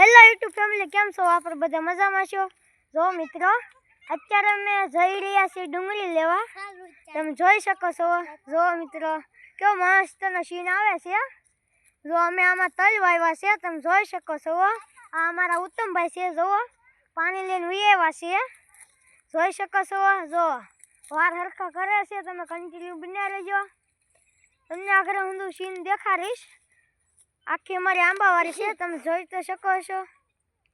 Hello YouTube family કેમ છો? આપણે બધા મજામાં છો? જો મિત્રો, અત્યારે અમે જઈ રહ્યા છીએ ડુંગળી લેવા. તમે જોઈ શકો છો. જો મિત્રો, કેવો મસ્તનો સીન આવે છે. જો અમે આમાં તલ વાવ્યા છે, તમે જોઈ શકો છો. આ અમારા ઉત્તમભાઈ છે, જુઓ. પાણી લઈને ઉયેવા છે. જોઈ શકો છો. જો, વાર હરખા કરે છે. તમે કન્ટિન્યુ બન્યા રહેજો. તમને આગળ હું સીન દેખાડીશ. આખી અમારી આંબાવાળી છે, તમે જોઈ તો શકો છો.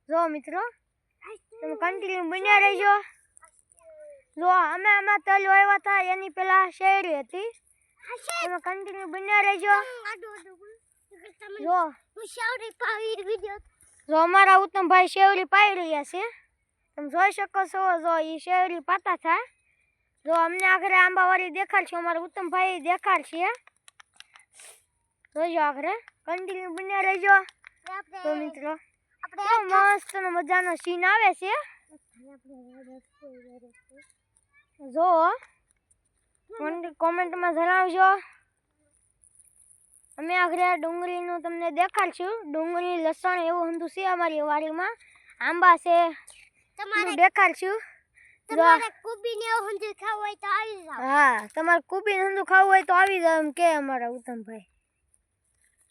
જો મિત્રો, તમે કન્ટિન્યુ બન્યા રહેજો. જો અમે આમાં તલ વાવ્યા હતા, એની પેલા શેરી હતી. તમે કન્ટિન્યુ બન્યા રહેજો. જો. જો અમારા ઉત્તમભાઈ શેવડી પાઈ રહ્યા છે. તમે જોઈ શકો છો, જો એ શેવડી પાતા થાય જો અમને આગળ આંબાવાળી દેખાડશે, અમારા ઉત્તમભાઈ દેખાડશે. જોજો આખરે કન્ટિન્યુ બન્યા રહેજો. તો મિત્રો કેવો મસ્ત નો મજાનો સીન આવે છે. જો કોમેન્ટમાં જણાવજો. અમે આખરે ડુંગળીનું તમને દેખાડશું. ડુંગળી લસણ એવું હંધું છે અમારી વાડીમાં. આંબા છે. દેખાડશું. તમારે કુબી ને એવું ખાવું હોય તો આવી જાવ હા તમારે કુબી હંધું ખાવું હોય તો આવી જાવ એમ કે અમારા ઉત્તમભાઈ.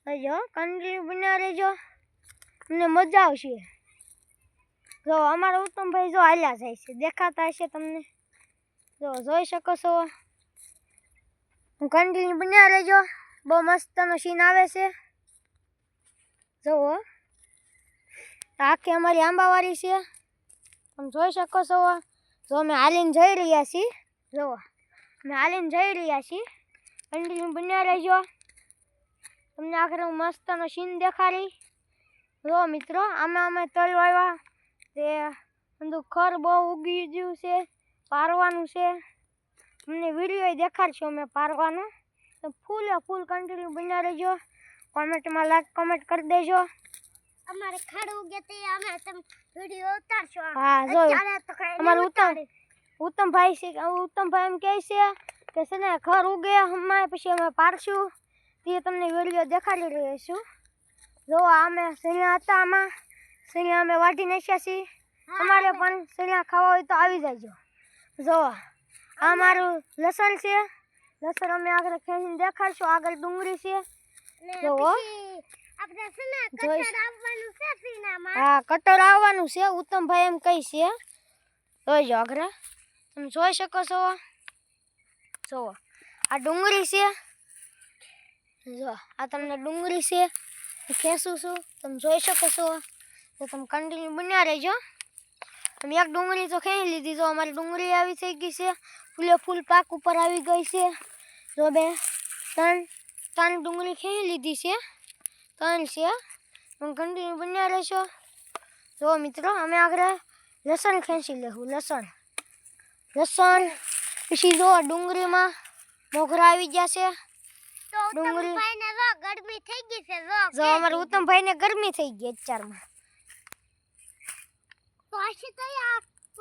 રહેજો કન્ટિન્યુ બન્યા રહેજો તમને મજા આવશે. જો, અમારા ઉત્તમભાઈ જો હાલ્યા જાય છે. દેખાતા હશે તમને. જો, જોઈ શકો છો. હું કન્ટિન્યુ બન્યા રહેજો બહુ મસ્તનો સીન આવે છે. જુઓ આખી અમારી આંબાવાળી છે. તમે જોઈ શકો છો. જો, અમે હાલીને જઈ રહ્યા છીએ. જુઓ અમે હાલીને જઈ રહ્યા છીએ. કન્ટિન્યુ બન્યા રહેજો તમને આખરે હું મસ્તનો સીન દેખાડી. જો મિત્રો આમાં અમે તલ વાવ્યા તે બધું ખર બહુ ઉગી ગયું છે પારવાનું છે. તમને વીડિયો દેખાડશું અમે પારવાનું. તો ફૂલે ફૂલ કન્ટિન્યુ બન્યા રહેજો. કોમેન્ટમાં લાઈક કોમેન્ટ કરી દેજો. અમારે ખાડ ઉગે તે અમે તમે વીડિયો ઉતારશો. હા જો. અમારે ઉત્તમ ઉત્તમભાઈ છે ઉત્તમભાઈ એમ કહે છે કે છે ને ખર ઉગે અમારે પછી અમે પાડશું તે તમને વીડિયો દેખાડી રહ્યો છું. જો અમે સણિયા હતા આમાં. સણિયા અમે વાટી નાખ્યા છીએ. તમારે પણ સણિયા ખાવા હોય તો આવી જાયજો જો આ મારું લસણ છે. લસણ અમે આગળ ખેંચીને દેખાડશું. આગળ ડુંગળી છે. જોવો. હા. કટર આવવાનું છે ઉત્તમભાઈ એમ કહી છે. જોઈજો આગળ. તમે જોઈ શકો છો. જુઓ આ ડુંગળી છે. જો, આ તમને ડુંગળી છે ખેંચું છું. તમે જોઈ શકો છો. તો તમે કન્ટિન્યુ બન્યા રહેજો. તમે એક ડુંગળી તો ખેંચી લીધી. જો, અમારી ડુંગળી આવી થઈ ગઈ છે. ફૂલે ફૂલ પાક ઉપર આવી ગઈ છે. જો બે, ત્રણ ત્રણ ડુંગળી ખેંચી લીધી છે. ત્રણ છે. તમે કન્ટિન્યુ બન્યા રહેશો. જો, મિત્રો, અમે આગળ લસણ ખેંચી લેવું લસણ. લસણ, પછી જો, ડુંગળીમાં મોગરા આવી ગયા છે. તો ડુંગળી. ઉત્તમભાઈ ને જો ગરમી થઈ ગઈ છે જો જો ઉત્તમભાઈ ને ગરમી થઈ ગઈ અત્યારમાં. તો હશે તો યાર.